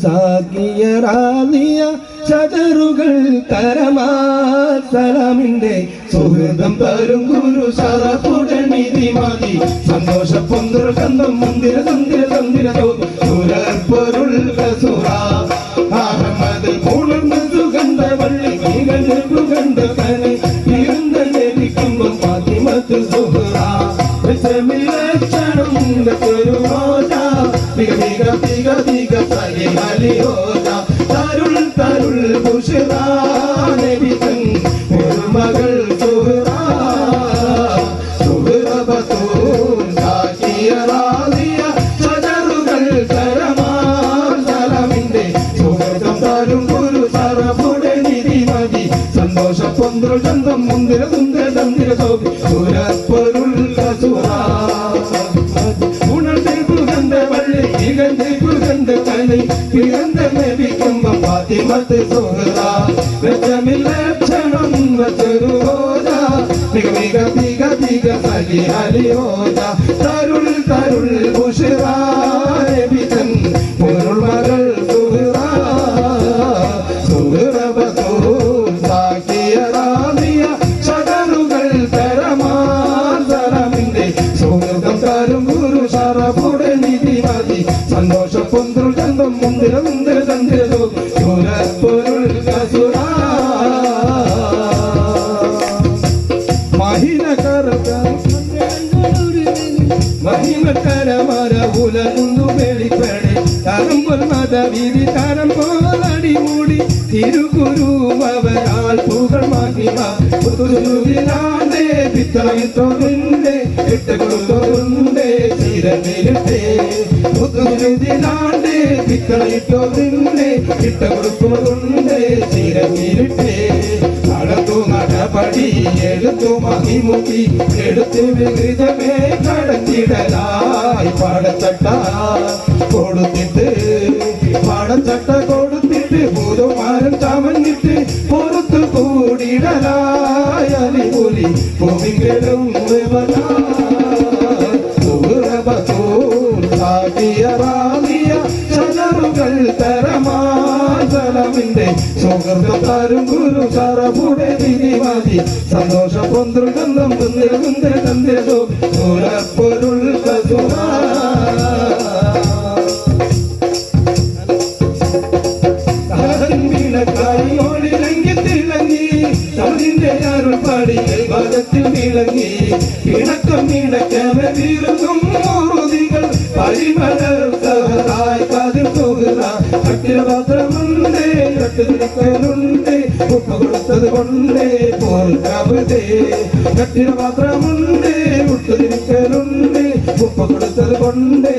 സാക്കിയറാലിയ ഷജറുകൾ കരമാസലമിന്റെ സുഹൃതം തരും ഗുരു ശരപുടനിധി മതി. സന്തോഷ പൊന്തുര കന്തം മുന്തിര തന്തിര തന്തിര സുരപ്പൊരുൾ സുറ അഹമ്മദ് വള്ളി ഇരുന്ന ലഭിക്കുമ്പോൾ ഫാത്തിമത്ത് സന്തോഷ പൊന്തുര ചന്തം മുന്തിര സുന്ദര തന്തിര സോപി പിറந்த ലഭിക്കുമ്പോ ഫാത്തിമത്ത് സുഹറ വെച്ചമില്ല ക്ഷണം വച്ചൊരു ഹോജ മിക മിക തിക തിക സലി അലി ഹോജ തരുൾ തരുൾ ബുഷറ നബിതൻ പൊരുൾ മകൾ സുഹറ സുഹറ തരും ഗുരു നീതി മതി സന്തോഷ പൊന്തുൾ ചന്തം മുന്തിര മുന്തിര തന്തിര സുരപ്പൊരുൾ കസുര മഹിന മഹിമക്കരമര ഉലകുന്നു വെളിപ്പെടെ തരം മത വീതി തരം പോലടി മൂടി തിരുഗുരുവരാൽ പുകൾ മഹിമ പുതുരുവിലാണ്ടേ പിത്തമിത്തോണ്ട് ഇട്ട് കൊടുത്തോണ്ട് ചിരമിരുട്ടേ പുതുരുവിലാണ്ടേ പിത്തമിത്തോണ്ട് ഇട്ട് കൊടുക്കുന്നുണ്ട് ചിരമിരുട്ടേ നടത്തു നടപടി എടുത്തു മഹിമുഖി എടുത്തു വികൃതമേ കടത്തിടലായി പാടച്ചട്ട കൊടുത്തിട്ട് പാടച്ചട്ട കൊടുത്തിട്ട് ഭൂതമാരം ചമഞ്ഞിട്ട് ഭൂമികളും ഷജറുകൾ തരമാതലമിന്റെ സുഹൃതം തരും ഗുരു സറപുടെ സന്തോഷ പൊന്തുകന്ധം കുന്തിര കുന്തിര തന്തിര സുരപ്പൊരുൾ காத்து விளங்கி இணக்கம் இணக்கவ விருங்கும் உறுதிகள் பரிமலர் தாய் காதில் போகிறான் அக்கிரபாத்திரம் உண்டே கட்டுவிடுக்கலுண்டே உப்பு கொடுத்தது கொண்டே போல் கவிதே கட்டிரபாத்திரம் உண்டே உட்டுவிடுக்கலுண்டே கொண்டே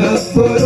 gonna put